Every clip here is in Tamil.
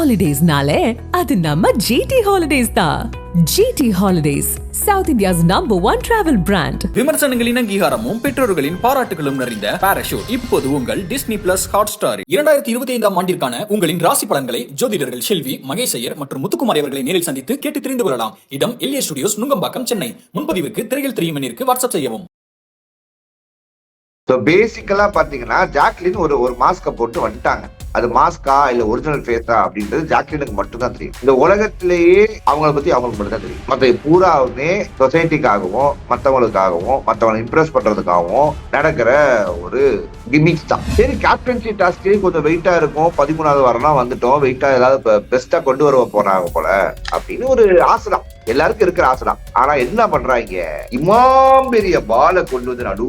ஹாலிடேஸ்னாலே அது நம்ம ஜிடி ஹாலிடேஸ் தான் GT holidays South India's number one travel brand விமர்சனங்களின் அங்கீகாரமும் பெற்றோர்களின் பாராட்டுகளும் நிறைந்த பாராஷூட் இப்போது உங்கள் டிஸ்னி பிளஸ் ஹாட் ஸ்டார் இரண்டாயிரத்தி இருபத்தி ஐந்தாம் ஆண்டிற்கான உங்களின் ராசி பலன்களை ஜோதிடர்கள் செல்வி மகேசையர் மற்றும் முத்துக்குமார் அவர்களை நேரில் சந்தித்து கேட்டு தெரிந்து கொள்ளலாம். இடம் எல்ஏ ஸ்டுடியோஸ் நுங்கம்பாக்கம் சென்னை. முன்பதிவுக்கு திரையில் தெரியும் வாட்ஸ்அப் செய்யவும். ஸோ பேசிக்கலாக பார்த்தீங்கன்னா ஜாக்லின் ஒரு ஒரு மாஸ்கை போட்டு வந்துட்டாங்க. அது மாஸ்கா இல்ல ஒரிஜினல் ஃபேஸா அப்படின்றது ஜாக்லினுக்கு மட்டும்தான் தெரியும். இந்த உலகத்திலேயே அவங்கள பத்தி அவங்களுக்கு மட்டும் தான் தெரியும். மற்ற பூராவுமே சொசைட்டிக்காகவும் மற்றவங்களுக்காகவும் மற்றவங்களை இம்ப்ரெஸ் பண்றதுக்காகவும் நடக்கிற ஒரு கிமிக்ஸ் தான். சரி கேப்டன்சி டாஸ்கே கொஞ்சம் வெயிட்டா இருக்கும். பதிமூணாவது வாரம்லாம் வந்துட்டோம். வெயிட்டா ஏதாவது பெஸ்டா கொண்டு வர போறாங்க போல அப்படின்னு ஒரு ஆசை தான். எல்லாருக்கும் இருக்கிற ஆசை தான். ஆனா என்ன பண்றாங்க? இமாம் பெரிய பாலை கொண்டு வந்து நடு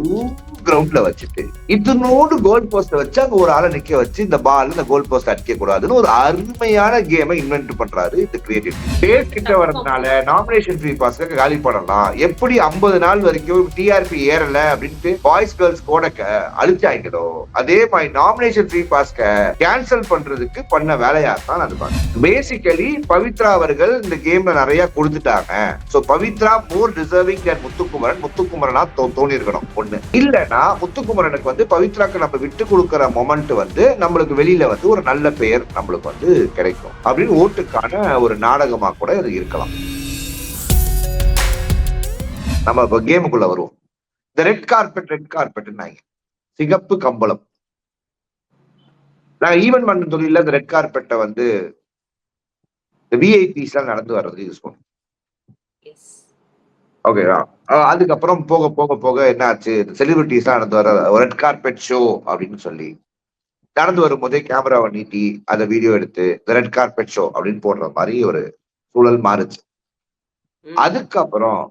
கிரவுண்ட்ல வச்சுட்டு இதனோடு கோல் போஸ்ட வச்சு அங்க ஒரு ஆளை நிக்க வச்சு இந்த பால் இந்த கோல் போஸ்ட் அடிக்க கூடாதுன்னு ஒரு அருமையான கேமை இன்வென்ட் பண்றாரு இந்த கிரியேட்டிவ் டேட் கிட்ட வரதுனால நாமினேஷன் ஃப்ரீ பாஸ்க்கு காலி பண்ணலாம். எப்படி ஐம்பது நாள் வரைக்கும் டிஆர்பி ஏறல அப்படின்ட்டு பாய்ஸ் கேர்ள்ஸ் கூட அழிச்சாங்களோ அதே மாதிரி நாமினேஷன் ஃப்ரீ பாஸ்க கேன்சல் பண்றதுக்கு பண்ண வேலையா தான் அது பேசிக்கலி பவித்ரா அவர்கள் இந்த கேம்ல நிறைய கொடுத்துட்டாங்க. So Pavithra more deserving than Muthukumaran. முத்துக்குமரனா தோ- தோணி இருக்கணும் ஒண்ணு ஏன்னா முத்துக்குமரனுக்கு வந்து பவித்ராக்கு நம்ம விட்டு கொடுக்குற மொமெண்ட் வந்து நம்மளுக்கு வெளியில வந்து ஒரு நல்ல பெயர் நம்மளுக்கு வந்து கிடைக்கும். அப்படின்னு ஓட்டுக்கான ஒரு நாடகமா கூட இது இருக்கலாம். நம்ம இப்போ கேமுக்குள்ள வருவோம். இந்த ரெட் கார்பெட் ரெட் கார்பெட்னாங்க சிகப்பு கம்பளம். நான் ஈவென்ட் பண்ண தொழில இந்த ரெட் கார்பெட்டை வந்து விஐபிஸ் எல்லாம் நடந்து வர்றது யூஸ் பண்ணுவோம். ஓகேவா அதுக்கப்புறம் போக போக போக என்ன ஆச்சு செலிபிரிட்டிஸ் எல்லாம் நடந்து வர ரெட் கார்பெட் ஷோ அப்படின்னு சொல்லி நடந்து வரும்போதே கேமராவை நீட்டி அதை வீடியோ எடுத்து ரெட் கார்பெட் ஷோ அப்படின்னு போடுற மாதிரி ஒரு சூழல் மாறுச்சு. அதுக்கப்புறம்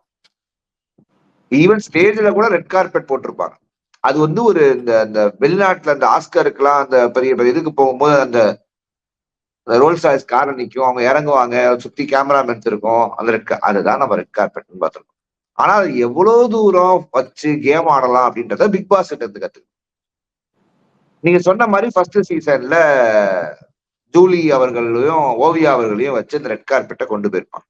ஈவன் ஸ்டேஜ்ல கூட ரெட் கார்பெட் போட்டிருப்பாங்க. அது வந்து ஒரு இந்த இந்த வெளிநாட்டுல அந்த ஆஸ்கருக்குலாம் அந்த பெரிய பெரிய இதுக்கு போகும்போது அந்த ரோல்ஸ் ராய்ஸ் காரை நிற்கும் அவங்க இறங்குவாங்க சுத்தி கேமராமேன்ஸ் இருக்கும் அந்த ரெட் அதுதான் நம்ம ரெட் கார்பெட்னு பார்த்துருக்கோம். ஆனா அது எவ்வளவு தூரம் வச்சு கேம் ஆடலாம் அப்படின்றத பிக் பாஸ் கிட்ட இருந்து கத்துக்கணும். நீங்க சொன்ன மாதிரி ஃபர்ஸ்ட் சீசன்ல ஜூலி அவர்களையும் ஓவியா அவர்களையும் வச்சு இந்த ரெட் கார்பெட்டை கொண்டு போயிருப்பாங்க.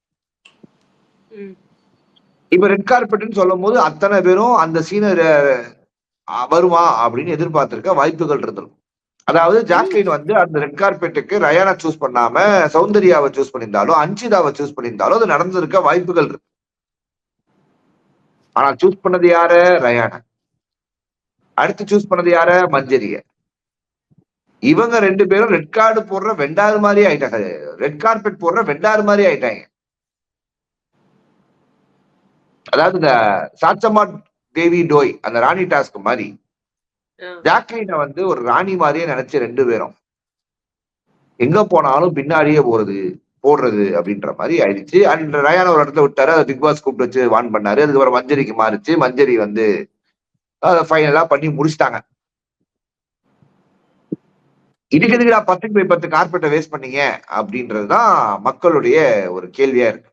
இப்ப ரெட் கார்பெட்னு சொல்லும் போது அத்தனை பேரும் அந்த சீனர் வருமா அப்படின்னு எதிர்பார்த்திருக்க வாய்ப்புகள் இருந்திருக்கும். அதாவது ஜாக்லின் வந்து அந்த ரெட் கார்பெட்டுக்கு ரயானா சூஸ் பண்ணாம சௌந்தர்யாவை சூஸ் பண்ணியிருந்தாலும் அஞ்சிதாவை சூஸ் பண்ணியிருந்தாலும் அது நடந்திருக்க வாய்ப்புகள் இருக்கு. ஆனா சூஸ் பண்ணது யாரு? ரயானா அடுத்து சூஸ் பண்ணது யார? மஞ்சரிய. இவங்க ரெண்டு பேரும் ரெட் கார்டு போடுற வெண்டாறு மாதிரி ஆயிட்டாங்க. ரெட் கார்பெட் போடுற வெண்டாறு மாதிரி ஆயிட்டாங்க. அதாவது இந்த சாச்சமா தேவி டோய் அந்த ராணி டாஸ்க் மாதிரி. ஜாக்லினை வந்து ஒரு ராணி மாதிரியே நினைச்சு ரெண்டு பேரும். எங்க போனாலும் பின்னாடியே போறது. போடுறது அப்படின்ற மாதிரி ஆயிடுச்சு. அண்ட் ரயான ஒரு இடத்துல விட்டாரு. அதை பிக் பாஸ் கூப்பிட்டு வச்சு வான் பண்ணாரு. அதுக்கப்புறம் மஞ்சரிக்கு மாறிச்சு. மஞ்சரி வந்து அதை ஃபைனலா பண்ணி முடிச்சிட்டாங்க. இதுக்கு எதுக்குடா பத்துக்கு போய் பத்து கார்பெட்டை வேஸ்ட் பண்ணீங்க? அப்படின்றதுதான் மக்களுடைய ஒரு கேள்வியா இருக்கு.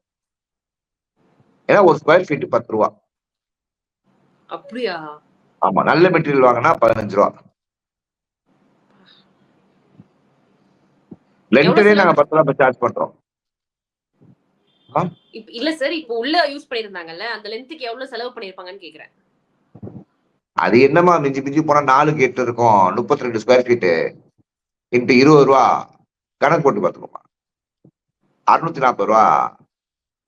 ஏன்னா ஒரு ஸ்கொயர் ஃபீட் பத்து ரூபா. அப்படியா? ஆமா நல்ல மெட்டீரியல் வாங்கினா பதினஞ்சு ரூபா. லென்டரே நாங்க பத்து ரூபா சார்ஜ் பண்றோம். இல்ல சார் இப்போ உள்ள யூஸ் பண்ணிருந்தாங்கல்ல அந்த லென்த்துக்கு எவ்வளவு செலவு பண்ணிருப்பாங்கன்னு கேக்குறேன். அது என்னமா மிஞ்சி மிஞ்சி போனா நாலு கேட் இருக்கும் முப்பத்தி ரெண்டு ஸ்கொயர் ஃபீட்டு இன்ட்டு இருபது ரூபா கணக்கு போட்டு பார்த்துக்கோமா அறுநூத்தி நாற்பது ரூபா.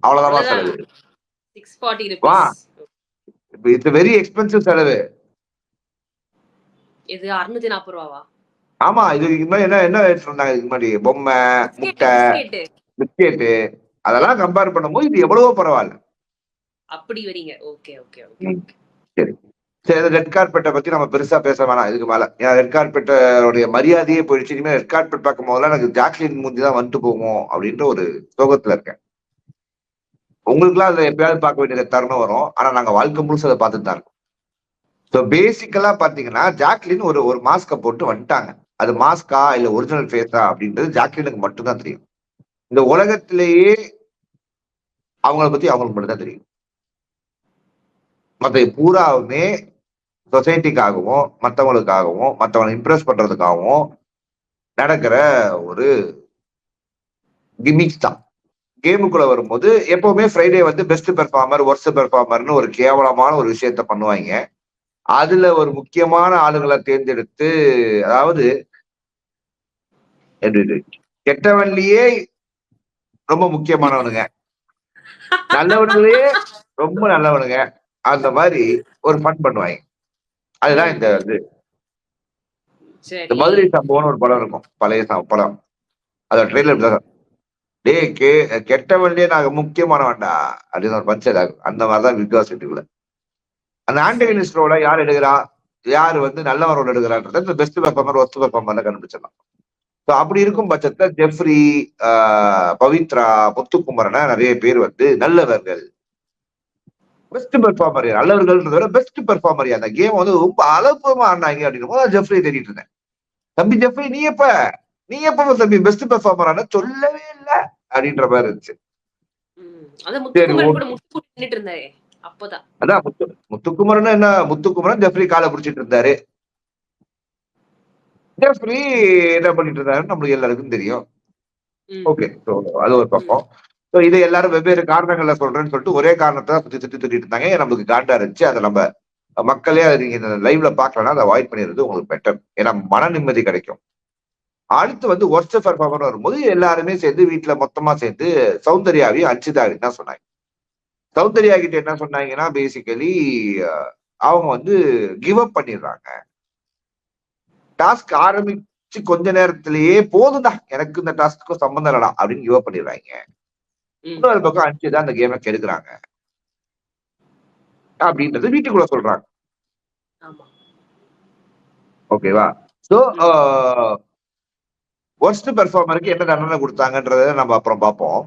அவ்வளவுதான். செலவு. இட்ஸ் வெரி எக்ஸ்பென்சிவ் செலவு. இது அறுநூத்தி நாற்பது ரூபாவா? ஆமா இது இதுக்கு முன்னாடி என்ன என்ன சொன்னாங்க இதுக்கு முன்னாடி? பொம்மை முட்டை. பிஸ்கெட்டு அதெல்லாம் கம்பேர் பண்ணும்போது இது எவ்வளவோ பரவாயில்ல. அப்படி வரீங்க. ஓகே ஓகே ஓகே ம். சரி. ரெட் கார்பெட்டை பத்தி நம்ம பெருசா பேச வேணாம். இதுக்கு மேல. ஏன்னா ரெட் கார்பெட்டோடைய மரியாதையே போயிடுச்சு. இனிமேல் ரெட் கார்பெட் பார்க்கும் போதெல்லாம் எனக்கு ஜாக்லின் மூஞ்சி தான் வந்துட்டு போகும் அப்படின்ற ஒரு சோகத்துல இருக்கேன். உங்களுக்குலாம் அதுல எப்பயாவது பார்க்க வேண்டிய தருணம் வரும். ஆனா நாங்க வாழ்க்கை முழுசு அதை பார்த்துட்டு தான் இருக்கோம். ஸோ பேசிக்கலா பாத்தீங்கன்னா ஜாக்லின் ஒரு ஒரு மாஸ்கை போட்டு வந்துட்டாங்க. அது மாஸ்கா இல்ல ஒரிஜினல் ஃபேஸா அப்படின்றது ஜாக்லினுக்கு மட்டும்தான் தெரியும். இந்த உலகத்திலேயே அவங்கள பத்தி அவங்களுக்கு மட்டும்தான் தெரியும். மற்ற பூராவுமே சொசைட்டிக்காகவும் மற்றவங்களுக்காகவும் மற்றவங்களை இம்ப்ரெஸ் பண்றதுக்காகவும் நடக்கிற ஒரு கிமிக்ஸ் தான். கேமுக்குள்ள வரும்போது எப்பவுமே ஃப்ரைடே வந்து பெஸ்ட் பெர்ஃபார்மர் ஒர்ஸ்ட் பெர்ஃபார்மர்னு ஒரு கேவலமான ஒரு விஷயத்த பண்ணுவாங்க. அதுல ஒரு முக்கியமான ஆளுங்களை தேர்ந்தெடுத்து அதாவது கெட்டவன்லயே ரொம்ப முக்கியமானவனுங்க. நல்லவனுங்களே ரொம்ப நல்லவனுங்க. அந்த மாதிரி ஒரு ஃபன் பண்ணுவாங்க. அதுதான் இந்த இது. இந்த மதுரை சம்பவம்னு ஒரு படம் இருக்கும். பழைய படம். அதோட ட்ரெயிலர் தான் டேய் கே கெட்டவன்லயே நாங்க முக்கியமானவன்டா. அப்படின்னு ஒரு பஞ்சர் ஆகும் அந்த மாதிரிதான் பிக் பாஸ் வீட்டுக்குள்ள. அந்த ஆண்டகனிஸ்ட் ரோல யார் எடுக்கிறா? யார் வந்து எடுக்கிறான்றத இந்த பெஸ்ட் பெர்ஃபார்மர் ஒஸ்ட் பெர்ஃபார்மர் கண்டுபிடிச்சிடலாம். ஸோ அப்படி இருக்கும் பட்சத்துல ஜெஃப்ரி பவித்ரா முத்துக்குமரன நிறைய பேர் வந்து நல்லவர்கள். பெஸ்ட் பெர்ஃபார்மர் நல்லவர்கள்ன்றத விட பெஸ்ட் பெர்ஃபார்மர் அந்த கேம் வந்து ரொம்ப அலப்பமா ஆடினாங்க அப்படின்னு போது ஜெஃப்ரி தேடிட்டு இருந்தேன். தம்பி ஜெஃப்ரி நீ எப்ப? நீ எப்ப தம்பி பெஸ்ட் பெர்ஃபார்மர் ஆன சொல்லவே இல்ல அப்படின்ற மாதிரி இருந்துச்சு. அதான் முத்துக்குமரன் என்ன முத்துக்குமரன் ஜெஃப்ரி காலை பிடிச்சிட்டு இருந்தாரு. ஜெஃப்ரி என்ன பண்ணிட்டு இருந்தாருன்னு நம்மளுக்கு எல்லாருக்கும் தெரியும். ஓகே ஸோ அது ஒரு பக்கம். ஸோ இதை எல்லாரும் வெவ்வேறு காரணங்கள்ல சொல்றேன்னு சொல்லிட்டு ஒரே காரணத்தை சுத்தி சுத்தி திட்டிட்டு இருந்தாங்க. நம்மளுக்கு காண்டா இருந்துச்சு. அதை நம்ம மக்களே அதை நீங்க இந்த லைவ்ல பார்க்கலன்னா அதை அவாய்ட் பண்ணிடுறது உங்களுக்கு பெட்டர் ஏன்னா மன நிம்மதி கிடைக்கும். அடுத்து வந்து ஒர்ஸ்ட் பெர்ஃபார்மர் வரும்போது எல்லாருமே சேர்ந்து வீட்டுல மொத்தமா சேர்ந்து சௌந்தர்யாவையும் அச்சுதாவையும் தான் சொன்னாங்க. சௌந்தர்யா கிட்ட என்ன சொன்னாங்கன்னா பேசிக்கலி அவங்க வந்து கிவ் அப் பண்ணிடுறாங்க. டாஸ்க் ஆரம்பிச்சு கொஞ்ச நேரத்திலேயே போதும்டா. எனக்கு இந்த டாஸ்க்கும் சம்பந்தம் இல்லடா அப்படின்னு கிவ் பண்ணிடுறாங்க. இன்னொரு பக்கம் அனுப்பிச்சு தான் அந்த கேமை கெடுக்குறாங்க. அப்படின்றது வீட்டுக்குள்ள சொல்றாங்க. ஓகேவா சோ ஒர்ஸ்ட் பெர்ஃபார்மருக்கு என்ன தண்டனை கொடுத்தாங்கன்றத நம்ம அப்புறம் பார்ப்போம்.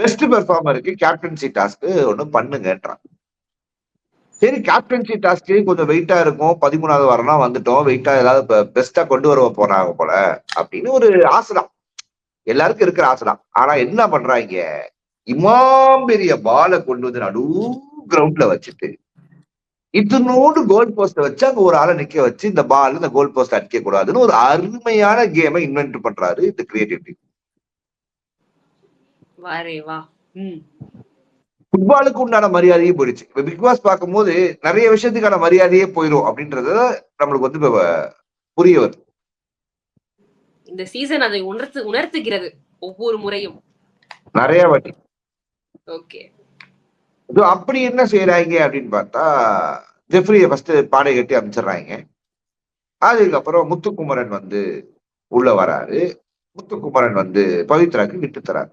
பெஸ்ட் பெர்ஃபார்மருக்கு கேப்டன்சி டாஸ்க் ஒண்ணு பண்ணுங்கன்றான். சரி கேப்டன்சி டாஸ்க் கொஞ்சம் வெயிட்டா இருக்கும். பதிமூணாவது வாரம்லாம் வந்துட்டோம். வெயிட்டா ஏதாவது பெஸ்டா கொண்டு வர போறாங்க போல. அப்படின்னு ஒரு ஆசைதான். எல்லாருக்கும் இருக்கிற ஆசைதான். ஆனா என்ன பண்றாங்க? இமாம் பெரிய பாலை கொண்டு வந்து நடு கிரவுண்ட்ல வச்சுட்டு இத்தனோடு கோல் போஸ்ட வச்சு அங்க ஒரு ஆளை நிக்க வச்சு இந்த பால் இந்த கோல் போஸ்ட் அடிக்க கூடாதுன்னு ஒரு அருமையான கேமை இன்வென்ட் பண்றாரு இந்த கிரியேட்டிவிட்டி ம். ஃபுட்பாலுக்கு உண்டான மரியாதையே போயிடுச்சு. இப்ப பிக் பாஸ் பார்க்கும்போது நிறைய விஷயத்துக்கான மரியாதையே போயிடும் அப்படின்றத நம்மளுக்கு வந்து இப்ப புரிய வருது. இந்த சீசன் அதை உணர்த்து உணர்த்துகிறது ஒவ்வொரு முறையும். நிறைய வாட்டி. ஓகே இது அப்படி என்ன செய்யறாங்க அப்படின்னு பார்த்தா ஜெஃப்ரிய ஃபர்ஸ்ட் பாடை கட்டி அமைச்சிடுறாங்க அதுக்கப்புறம் முத்துக்குமரன் வந்து உள்ள வராரு. முத்துக்குமரன் வந்து பவித்ராக்கு விட்டு தராரு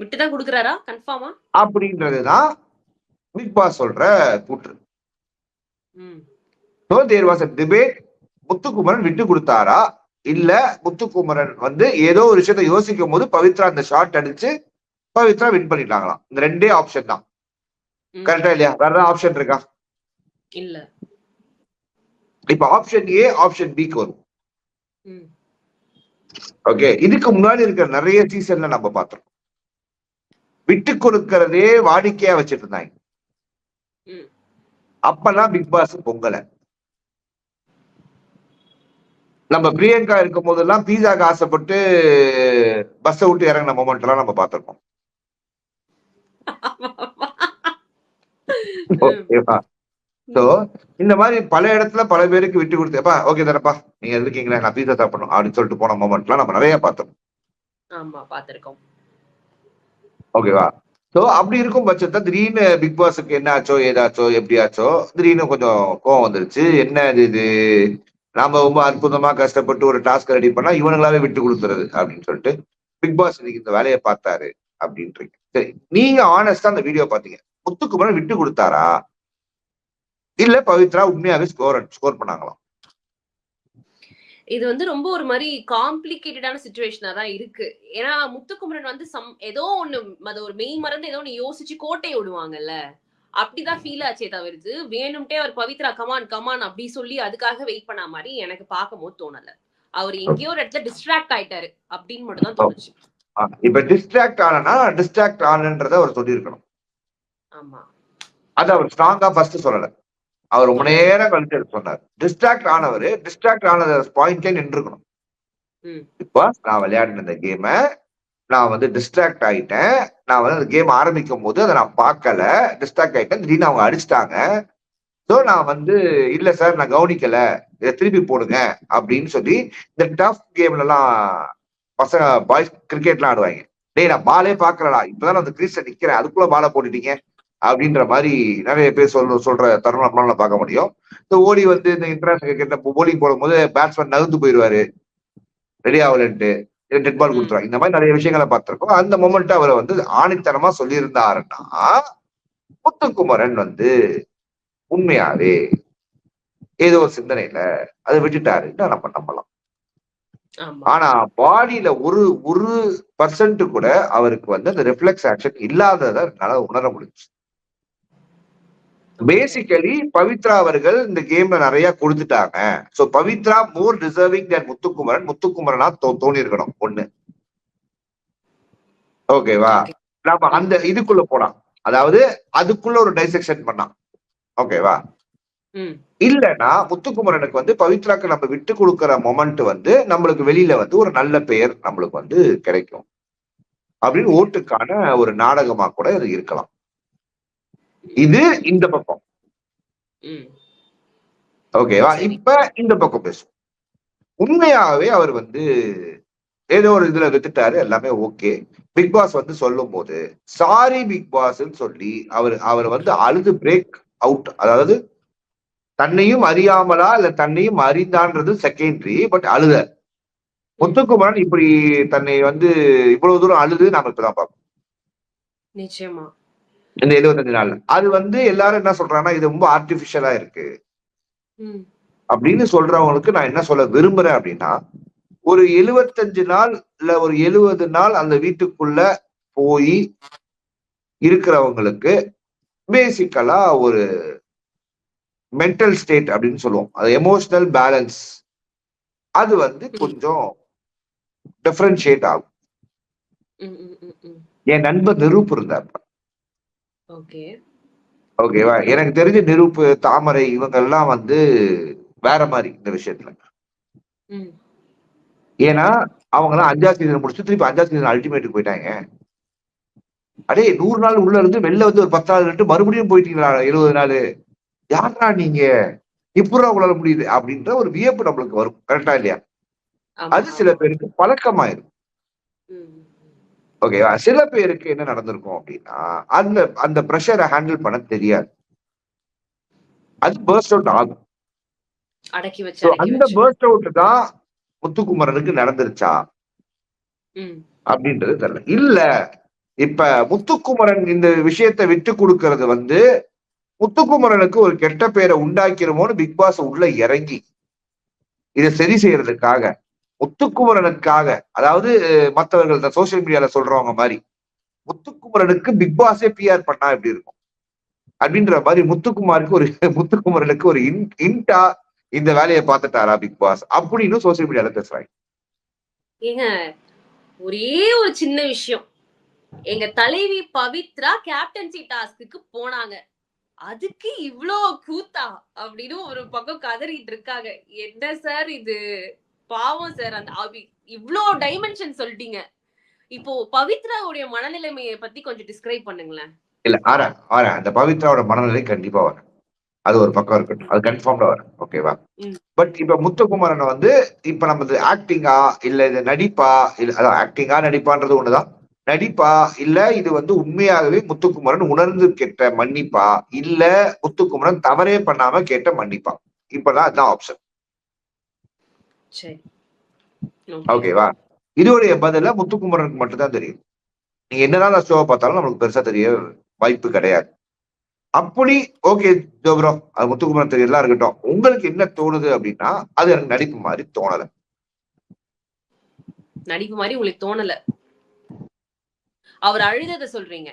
விட்டுதான் குடுக்குறாரா? கன்ஃபார்மா அப்படின்றதுதான் பிக் பாஸ் சொல்ற கூற்று. So there was a debate Muthukumaran விட்டு கொடுத்தாரா? இல்ல முத்துக்குமரன் வந்து ஏதோ ஒரு விஷயத்த யோசிக்கும் போது பவித்ரா அந்த ஷாட் அடிச்சு பவித்ரா வின் பண்ணிட்டாங்களாம். இந்த ரெண்டே ஆப்ஷன் தான். கரெக்டா இல்லையா? வேற ஏதாவது ஆப்ஷன் இருக்கா? இல்ல. இப்ப ஆப்ஷன் ஏ ஆப்ஷன் பிக்கு வரும். ஓகே இதுக்கு முன்னாடி இருக்கிற நிறைய சீசன்ல நம்ம பார்த்தோம் விட்டு கொடுக்கறதே வாடிக்கையா வச்சிட்டு இருந்தாங்க. அப்பெல்லாம் பிக் பாஸ் பொங்கல. நம்ம பிரியங்கா இருக்கும் போதெல்லாம் பீஸாக்கு ஆசைப்பட்டு பஸ்ஸை விட்டு இறங்கின மொமெண்ட் எல்லாம் நம்ம பார்த்திருக்கோம் ஓகேவா? சோ இந்த மாதிரி பல இடத்துல பல பேருக்கு விட்டு கொடுத்தேப்பா ஓகே தானப்பா நீங்க இருக்கீங்களா நான் பீஸா சாப்பிடணும். அப்படின்னு சொல்லிட்டு போன மொமெண்ட்லாம் நம்ம நிறைய பார்த்தோம் ஆமா பாத்திருக்கோம் ஓகேவா? ஸோ அப்படி இருக்கும் பட்சத்துல திடீர்னு பிக் பாஸுக்கு என்ன ஆச்சோ ஏதாச்சோ எப்படி ஆச்சோ திடீர்னு கொஞ்சம் கோவம் வந்துருச்சு. என்ன இது இது? நாம ரொம்ப அற்புதமா கஷ்டப்பட்டு ஒரு டாஸ்க் ரெடி பண்ணா இவனுங்களாவே விட்டு கொடுத்துறது அப்படின்னு சொல்லிட்டு பிக் பாஸ் இன்னைக்கு இந்த வேலையை பார்த்தாரு அப்படின்றீங்க. சரி நீங்க ஆனஸ்டா அந்த வீடியோ பாத்தீங்க முத்துக்குமரன் விட்டு கொடுத்தாரா? இல்ல பவித்ரா உண்மையாவே ஸ்கோர் ஸ்கோர் பண்ணாங்களாம் இது வந்து ரொம்ப ஒரு மாதிரி காம்ப்ளிகேட்டடான சுச்சுவேஷனா தான் இருக்கு. ஏன்னா முத்துக்குமரன் வந்து சம் ஏதோ ஒண்ணு அது ஒரு மெய் மறந்து ஏதோ ஒண்ணு யோசிச்சு கோட்டையை விடுவாங்கல்ல. அப்படிதான் ஃபீல் ஆச்சே தவிர்த்து வேணும்ட்டே அவர் Pavithra come on come on அப்படி சொல்லி அதுக்காக வெயிட் பண்ண மாதிரி எனக்கு பார்க்கும்போது தோணல. அவர் எங்கேயோ ஒரு இடத்துல டிஸ்ட்ராக்ட் ஆயிட்டாரு அப்படின்னு மட்டும் தான் தோணுச்சு. இப்ப டிஸ்ட்ராக்ட் ஆனா டிஸ்ட்ராக்ட் ஆனன்றத அவர் சொல்லியிருக்கணும். ஆமா. அது அவர் ஸ்ட்ராங்கா ஃபர்ஸ்ட் சொல்லல. அவர் ரொம்ப நேரம் கழிச்சு எடுத்து சொன்னார். டிஸ்ட்ராக்ட் ஆனவர் டிஸ்ட்ராக்ட் ஆனத பாயிண்ட்ல நின்றுக்கணும். இப்போ நான் விளையாடின இந்த கேமை நான் வந்து டிஸ்ட்ராக்ட் ஆயிட்டேன். நான் வந்து அந்த கேம் ஆரம்பிக்கும் போது அதை நான் பார்க்கல. டிஸ்ட்ராக்ட் ஆயிட்டேன். திடீர்னு அவங்க அடிச்சிட்டாங்க. ஸோ நான் வந்து இல்ல சார் நான் கவனிக்கல. இதை திருப்பி போடுங்க. அப்படின்னு சொல்லி இந்த டஃப் கேம்ல எல்லாம் பசங்க பாய்ஸ் கிரிக்கெட்லாம் ஆடுவாங்க. டேய் நான் பாலே பாக்கலடா இப்பதான் அந்த கிரீஸ்ல நிக்கிறேன். அதுக்குள்ள பாலை போட்டுட்டீங்க. அப்படின்ற மாதிரி நிறைய பேர் சொல்ற சொல்ற தருணம் நம்மளால பார்க்க முடியும். இந்த ஓடி வந்து இந்த இன்டர்நேஷனல் கிரிக்கெட்ல போலிங் போடும்போது பேட்ஸ்மேன் நகர்ந்து போயிடுவாரு. ரெடி ஆகலன்ட்டு டெட் பால் கொடுத்துருவாங்க இந்த மாதிரி நிறைய விஷயங்களை பார்த்திருக்கோம். அந்த மொமெண்ட் அவரை வந்து ஆணித்தனமா சொல்லியிருந்தாருன்னா முத்துக்குமரன் வந்து உண்மையாவே ஏதோ ஒரு சிந்தனையில அதை விட்டுட்டாருன்னு நம்ம நம்பலாம். ஆனா பாடியில ஒரு ஒரு பர்சன்ட் கூட அவருக்கு வந்து அந்த ரிஃப்ளெக்ஸ் ஆக்ஷன் இல்லாததை என்னால உணர முடிஞ்சு பேசிக்கலி பவித்ரா அவர்கள் இந்த கேம்ல நிறைய கொடுத்துட்டாங்க. So Pavithra more deserving than Muthukumaran முத்துக்குமரனா தோணி இருக்கணும் ஒண்ணு. ஓகேவா நம்ம அந்த இதுக்குள்ள போலாம். அதாவது அதுக்குள்ள ஒரு டைசெக்ஷன் பண்ணலாம். ஓகேவா ம். இல்லைன்னா முத்துக்குமரனுக்கு வந்து பவித்ராக்கு நம்ம விட்டு கொடுக்கிற மொமெண்ட் வந்து நம்மளுக்கு வெளியில வந்து ஒரு நல்ல பெயர் நம்மளுக்கு வந்து கிடைக்கும். அப்படின்னு ஓட்டுக்கான ஒரு நாடகமா கூட இது இருக்கலாம். இது இந்த பக்கம். ஓகேவா இப்ப இந்த பக்கம் பேசும் உண்மையாவே அவர் வந்து ஏதோ ஒரு இதுல வித்துட்டாரு எல்லாமே ஓகே பிக் பாஸ் வந்து சொல்லும் போது சாரி பிக் பாஸ்ன்னு சொல்லி அவர் அவர் வந்து அழுது பிரேக் அவுட் அதாவது தன்னையும் அறியாமலா இல்ல தன்னையும் அறிந்தான்றது செகண்டரி பட் அழுத முத்துக்குமரன் இப்படி தன்னை வந்து இவ்வளவு தூரம் அழுது நாம இப்பதான் பார்ப்போம். நிச்சயமா. இந்த எழுபத்தஞ்சு நாள்ல. அது வந்து எல்லாரும் என்ன சொல்றாங்கன்னா இது ரொம்ப ஆர்டிபிஷியலா இருக்கு. அப்படின்னு சொல்றவங்களுக்கு நான் என்ன சொல்ல விரும்புறேன் அப்படின்னா ஒரு எழுவத்தஞ்சு நாள் இல்ல ஒரு எழுவது நாள் அந்த வீட்டுக்குள்ள போய் இருக்கிறவங்களுக்கு பேசிக்கலா ஒரு மென்டல் ஸ்டேட் அப்படின்னு சொல்லுவோம். அது எமோஷனல் பேலன்ஸ் அது வந்து கொஞ்சம் டிஃபரன்ஷியேட் ஆகும். என் நண்பர் நிரூப் இருந்தார் ஓகேவா எனக்கு தெரிஞ்ச நிரூப் தாமரை இவங்க எல்லாம் வந்து வேற மாதிரி இந்த விஷயத்துல. ஏன்னா அவங்க எல்லாம் அஞ்சாவது சீசன் முடிச்சு திருப்பி அஞ்சாவது சீசன் அல்டிமேட்டுக்கு போயிட்டாங்க. அடே நூறு நாள் உள்ள இருந்து வெளில வந்து ஒரு பத்து நாள் இருந்து மறுபடியும் போயிட்டீங்களா எழுபது நாள்? யாரா நீங்க? இப்படா உங்களால முடியுது அப்படின்ற ஒரு வியப்பு நம்மளுக்கு வரும். கரெக்டா இல்லையா? அது சில. பேருக்கு பழக்கமாயிரும். ஓகேவா சில பேருக்கு என்ன நடந்திருக்கும் அப்படின்னா அந்த அந்த ப்ரெஷரை ஹேண்டில் பண்ண தெரியாது. அது பர்ஸ்ட் அவுட் ஆகும். அந்த பர்ஸ்ட் அவுட் தான் முத்துக்குமரனுக்கு நடந்துருச்சா? அப்படின்றது தெரியல. இல்ல இப்ப முத்துக்குமரன் இந்த விஷயத்தை விட்டு கொடுக்கறது வந்து முத்துக்குமரனுக்கு ஒரு கெட்ட பேரை உண்டாக்கிறமோன்னு பிக் பாஸ் உள்ள இறங்கி இதை சரி செய்யறதுக்காக முத்துக்குமரனுக்காக அதாவது மற்றவர்கள் மத்தவர்கள் இந்த சோசியல் மீடியால சொல்றவங்க மாதிரி முத்துக்குமரனுக்கு பிக் பாஸே பிஆர் பண்ணா எப்படி இருக்கும்? அப்படின்ற மாதிரி முத்துக்குமாருக்கு ஒரு முத்துக்குமரனுக்கு ஒரு இன் இன்டா இந்த வேலையை பார்த்துட்டாரா பிக் பாஸ் அப்படின்னு சோசியல் மீடியால பேசுறாங்க. ஏங்க ஒரே ஒரு சின்ன விஷயம். எங்க தலைவி பவித்ரா கேப்டன்சி டாஸ்க்கு போனாங்க. அதுக்கு இவ்ளோ கூத்தா அப்படின்னு ஒரு பக்கம் கதறிட்டு இருக்காங்க. என்ன சார் இது? பாவம் சார் அந்த இவ்ளோ டைமென்ஷன் சொல்லிட்டீங்க. இப்போ பவித்ராவுடைய மனநிலைமையை பத்தி கொஞ்சம் டிஸ்கிரைப் பண்ணுங்களேன். இல்ல ஆறேன் ஆறேன் அந்த பவித்ராவோட மனநிலை கண்டிப்பா வரும். அது ஒரு பக்கம் இருக்கட்டும். அது கன்ஃபார்ம்டா வரும். ஓகேவா. பட் இப்ப முத்துக்குமரனை வந்து இப்ப நம்ம ஆக்டிங்கா இல்ல இது நடிப்பா இல்ல அதான் ஆக்டிங்கா நடிப்பான்றது ஒண்ணுதான். நடிப்பா இல்ல இது வந்து உண்மையாகவே முத்துக்குமரன் உணர்ந்து கேட்ட மன்னிப்பா இல்ல முத்துக்குமரன் தவறே பண்ணாம கேட்ட மன்னிப்பா. இப்பதான் அதுதான் ஆப்ஷன் ஓகேவா இதோடைய பதில முத்துக்குமரனுக்கு மட்டும்தான் தெரியும். நீங்க என்னதான் ஷோவை பார்த்தாலும் நம்மளுக்கு பெருசா தெரிய வாய்ப்பு கிடையாது. அப்படி ஓகே ஜோப்ரோ அது முத்துக்குமரன் தெரியலாம் இருக்கட்டும். உங்களுக்கு என்ன தோணுது அப்படின்னா அது எனக்கு நடிப்பு மாதிரி தோணல. நடிப்பு மாதிரி உங்களுக்கு தோணல. அவர் அழுதத சொல்றீங்க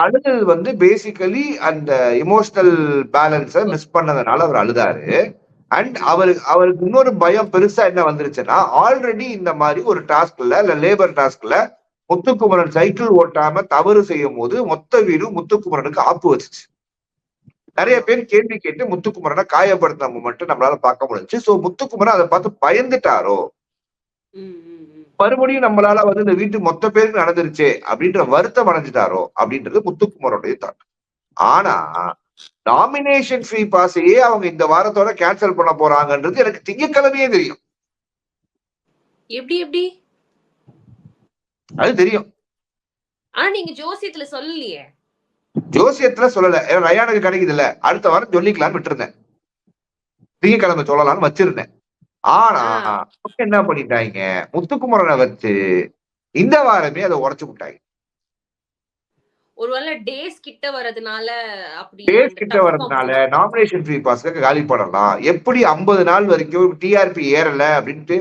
அழுதது வந்து பேசிக்கலி அந்த எமோஷனல் பேலன்ஸை மிஸ் பண்ணதுனால அவர் அழுதாரு. அண்ட் அவருக்கு அவருக்கு இன்னொரு பயம் பெருசா என்ன வந்துருச்சுன்னா ஆல்ரெடி இந்த மாதிரி ஒரு டாஸ்க்ல இல்ல லேபர் டாஸ்க்ல முத்துக்குமரன் சைக்கிள் ஓட்டாம தவறு செய்யும் போது மொத்த வீடும் முத்துக்குமரனுக்கு ஆப்பு வச்சுச்சு. நிறைய பேர் கேள்வி கேட்டு முத்துக்குமரனை காயப்படுத்தின மட்டும் நம்மளால பார்க்க முடிஞ்சு சோ முத்துக்குமரன் அதை பார்த்து பயந்துட்டாரோ? மறுபடியும் நம்மளால வந்து இந்த வீட்டு மொத்த பேருக்கு நடந்துருச்சே அப்படின்ற வருத்தம் அடைஞ்சிட்டாரோ? அப்படின்றது முத்துக்குமரனுடைய தாட் ஆனா நாமினேஷன் ஃப்ரீ பாஸையே அவங்க இந்த வாரத்தோட கேன்சல் பண்ண போறாங்கன்றது எனக்கு திங்கக்கிழமையே தெரியும். எப்படி எப்படி? அது தெரியும். ஆனா நீங்க ஜோசியத்துல சொல்லலையே. ஜோசியத்துல சொல்லல. ரயானுக்கு கிடைக்குது இல்ல அடுத்த வாரம் சொல்லிக்கலாம்னு விட்டுருந்தேன். திங்கக்கிழமை சொல்லலாம்னு வச்சிருந்தேன். ஆனா என்ன பண்ணிட்டாங்க? முத்துக்குமரனை வச்சு இந்த வாரமே அதை உடைச்சு விட்டாங்க. ஒருவேளை டேஸ் கிட்ட வரதுனால அப்படி டேஸ் கிட்ட வரதுனால. நாமினேஷன் ஃப்ரீ பாஸ்க்கு காலி பண்ணலாம். எப்படி ஐம்பது நாள் வரைக்கும் டிஆர்பி ஏறல அப்படின்ட்டு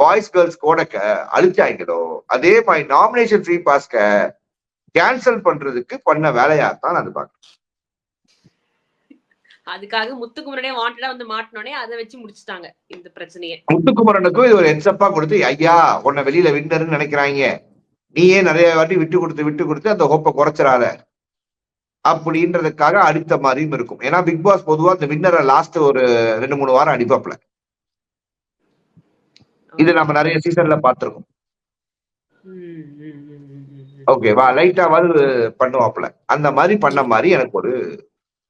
பாய்ஸ் கேர்ள்ஸ் கூட க- அழிச்சாங்களோ அதே மாதிரி நாமினேஷன் ஃப்ரீ பாஸ்க கேன்சல் பண்றதுக்கு பண்ண வேலையா தான் அது பாக்குறேன் அதுக்காக முத்துக்குமரனே வாண்டடா வந்து மாட்டினோடனே அதை வச்சு முடிச்சுட்டாங்க இந்த பிரச்சனையை. முத்துக்குமரனுக்கும் இது ஒரு ஹெட்ஸ்அப்பா கொடுத்து ஐயா உன்னை வெளியில வின்னர்னு நினைக்கிறாங்க நீயே நிறைய வாட்டி விட்டு கொடுத்து விட்டு கொடுத்து அந்த ஹோப்பை குறைச்சிடாத அப்படின்றதுக்காக அடித்த மாதிரியும் இருக்கும். ஏன்னா பிக் பாஸ் பொதுவா அந்த வின்னரை லாஸ்ட் ஒரு ரெண்டு மூணு வாரம் அடிப்பாப்ல இது நம்ம நிறைய சீசன்ல பார்த்திருக்கோம். ஓகேவா லைட்டாவது பண்ணுவாப்ல அந்த மாதிரி பண்ண மாதிரி எனக்கு ஒரு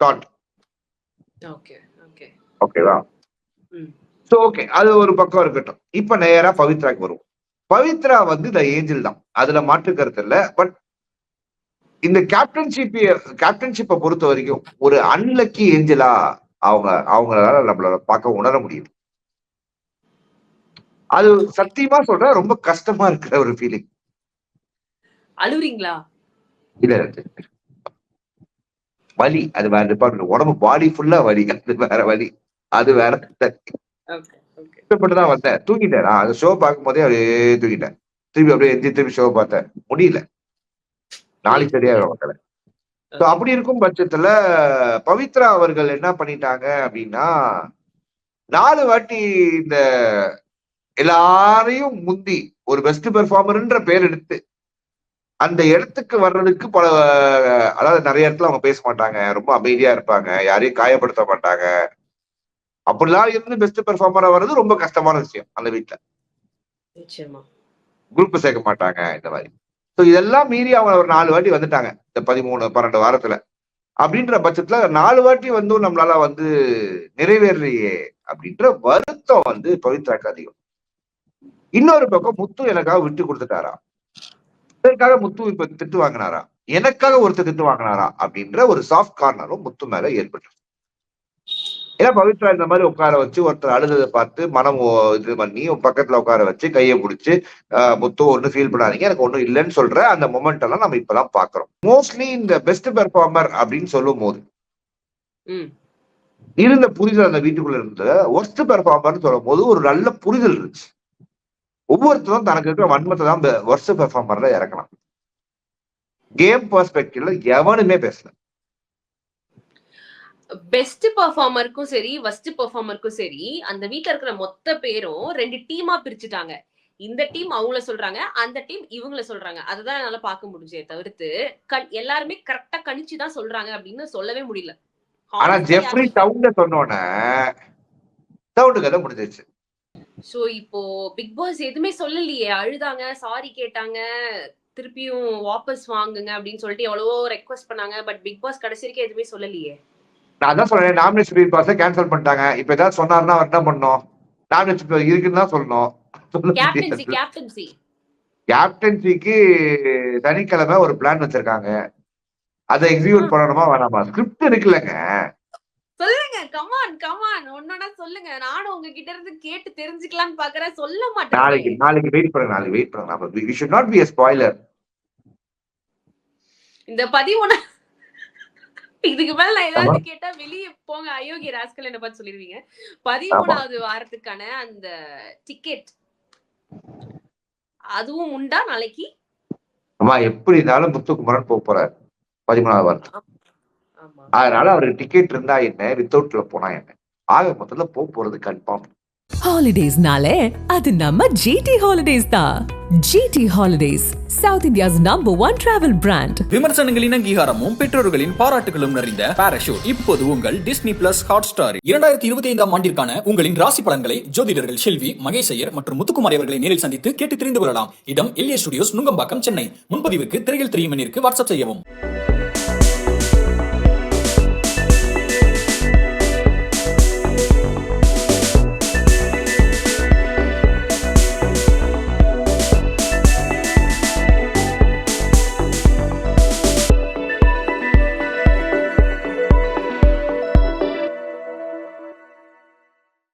தாட் ஓகே ஓகே ஓகேவா. சோ ஓகே அது ஒரு பக்கம் இருக்கட்டும். இப்ப நேரா பவித்ராக்கு வரும். பவித்ரா வந்து இந்த ஏஞ்சல் தான். அதுல மாற்று கருத்து இல்ல. பட் இந்த கேப்டன்ஷிப் கேப்டன்ஷிப்பை பொறுத்த வரைக்கும் ஒரு அன்லக்கி ஏஞ்சலா அவங்க அவங்களால நம்மளால பார்க்க உணர முடியுது அது சத்தியமா சொல்றேன் ரொம்ப கஷ்டமா இருக்கிற ஒரு ஃபீலிங் அழுவுறீங்களா? இல்ல வலி அது வேற டிபார்ட்மெண்ட் உடம்பு பாடி ஃபுல்லா வலி. அது வேற வலி. அது வேற கஷ்டப்பட்டு தான் வந்தேன். தூங்கிட்டேன். நான் அந்த ஷோ பார்க்கும் போதே அப்படியே தூங்கிட்டேன். திருப்பி அப்படியே எந்த திருப்பி ஷோ பார்த்தேன். முடியல. நாளைக்கு சரியா மக்கள ஸோ அப்படி இருக்கும் பட்சத்துல பவித்ரா அவர்கள் என்ன பண்ணிட்டாங்க அப்படின்னா நாலு வாட்டி இந்த எல்லாரையும் முந்தி ஒரு பெஸ்ட் பெர்ஃபார்மர்ன்ற பேர் எடுத்து அந்த இடத்துக்கு வர்றதுக்கு பல அதாவது நிறைய இடத்துல அவங்க பேச மாட்டாங்க. ரொம்ப அமைதியா இருப்பாங்க. யாரையும் காயப்படுத்த மாட்டாங்க. அப்படிலாம் இருந்து பெஸ்ட் பெர்ஃபார்மரா வர்றது ரொம்ப கஷ்டமான விஷயம் அந்த நிச்சயமா. குரூப் சேர்க்க மாட்டாங்க இந்த மாதிரி. ஸோ இதெல்லாம் மீறி அவங்க ஒரு நாலு வாட்டி வந்துட்டாங்க இந்த பதிமூணு பன்னெண்டு வாரத்துல. அப்படின்ற பட்சத்துல நாலு வாட்டி வந்தும் நம்மளால வந்து நிறைவேறலையே அப்படின்ற வருத்தம் வந்து பவித்ராக்கு அதிகம். இன்னொரு பக்கம் முத்து எனக்காக விட்டு கொடுத்துட்டாரா? இதற்காக முத்து இப்ப திட்டு வாங்கினாரா? எனக்காக ஒருத்தர் திட்டு வாங்கினாரா? அப்படின்ற ஒரு சாஃப்ட் கார்னரும் முத்து மேல ஏற்பட்டு ஏன்னா பவித்ரா இந்த மாதிரி உட்கார வச்சு ஒருத்தர் அழுததை பார்த்து மனம் இது பண்ணி பக்கத்துல உட்கார வச்சு கையை பிடிச்சி முத்து ஒண்ணு ஃபீல் பண்ணாதீங்க எனக்கு ஒண்ணும் இல்லைன்னு சொல்ற அந்த மொமெண்ட் எல்லாம் நம்ம இப்பதான் பாக்குறோம் மோஸ்ட்லி இந்த பெஸ்ட் பெர்ஃபார்மர் அப்படின்னு சொல்லும் போது ம். இருந்த புரிதல் அந்த வீட்டுக்குள்ள இருந்த ஒர்ஸ்ட் பெர்ஃபார்மர்னு சொல்லும் போது ஒரு நல்ல புரிதல் இருந்துச்சு. ஒவ்வொருத்தரும் தனக்கு இருக்கிற வன்மத்தை தான் ஒர்ஸ்ட் பெர்ஃபார்மர்ல இறக்கலாம் கேம் பெர்ஸ்பெக்டிவ்ல எவனுமே பேசல. பெஸ்ட் பெர்ஃபார்மருக்கும் சரி வஸ்ட் பெர்ஃபார்மருக்கும் சரி அந்த வீட்ல இருக்கிற மொத்த பேரும் ரெண்டு டீமா பிரிச்சுட்டாங்க. இந்த டீம் அவங்கள சொல்றாங்க அந்த டீம் இவங்கள சொல்றாங்க. அதுதான் என்னால பார்க்க முடிஞ்சே தவிர்த்து கண்- எல்லாருமே கரெக்டா கணிச்சு தான் சொல்றாங்க அப்படின்னு சொல்லவே முடியல. ஆனா ஜெஃப்ரி சவுண்ட சொன்னோன்னே சவுண்டு கதை முடிஞ்சிச்சு சோ இப்போ பிக் பாஸ் எதுவுமே சொல்லலையே. அழுதாங்க சாரி கேட்டாங்க திருப்பியும் வாபஸ் வாங்குங்க அப்படின்னு சொல்லிட்டு எவ்வளவோ ரெக்வஸ்ட் பண்ணாங்க. பட் பிக் பாஸ் கடைசி வரைக்கும் எதுவுமே சொல்லலையே. நான் தான் சொன்னேன் நாமினேஷன் ஃப்ரீ பாஸை கேன்சல் பண்ணிட்டாங்க. இப்ப ஏதாவது சொன்னாருன்னா அவர் என்ன பண்ணோம் நாமினேஷன் இருக்குன்னு தான் சொல்லணும். கேப்டன்சி கேப்டன்சி கேப்டன்சிக்கு சனிக்கிழமை ஒரு பிளான் வச்சிருக்காங்க. அதை எக்ஸிக்யூட் பண்ணணுமா வேணாமா? ஸ்கிரிப்ட் இருக்குல்லங்க. சொல்லுங்க கமான் கமான் ஒன்னொன்னா சொல்லுங்க. நானும் உங்ககிட்ட இருந்து கேட்டு தெரிஞ்சுக்கலாம்னு பாக்குறேன். சொல்ல நாளைக்கு மாட்டேன். நாளைக்கு வெயிட் பண்ணுங்க நாளைக்கு வெயிட் பண்ணுங்க. We should not be a spoiler இந்த பதிமூணு இதுக்கு மேல நான் ஏதாவது கேட்டா வெளியே போங்க அயோக்கிய ராஸ்கல் என்ன பார்த்து சொல்லிருவீங்க பதிமூணாவது வாரத்துக்கான அந்த டிக்கெட் அதுவும் உண்டா நாளைக்கு? அம்மா எப்படி இருந்தாலும் முத்துக்குமரன் போக போறாரு. பதிமூணாவது வாரம் ஆமா. அதனால அவருக்கு டிக்கெட் இருந்தா என்ன வித்தவுட்ல போனா என்ன. ஆக மொத்தத்துல போக போறது கன்ஃபார்ம் ஹாலிடேஸ்னாலே அது நம்ம ஜிடி ஹாலிடேஸ் தான் GT holidays South India's number one travel brand விமர்சனங்களின் அங்கீகாரமும் பெற்றோர்களின் பாராட்டுகளும் நிறைந்த பாராஷூட் இப்போது உங்கள் டிஸ்னி பிளஸ் ஹாட் ஸ்டார் இரண்டாயிரத்தி இருபத்தி ஐந்தாம் ஆண்டிற்கான உங்களின் ராசி பலன்களை ஜோதிடர்கள் செல்வி மகேசையர் மற்றும் முத்துக்குமார் அவர்களை நேரில் சந்தித்து கேட்டு தெரிந்து கொள்ளலாம். இடம் எல்ஏ ஸ்டுடியோஸ் நுங்கம்பாக்கம் சென்னை. முன்பதிவுக்கு திரையில் தெரியும் மணிக்கு வாட்ஸ்அப் செய்யவும்.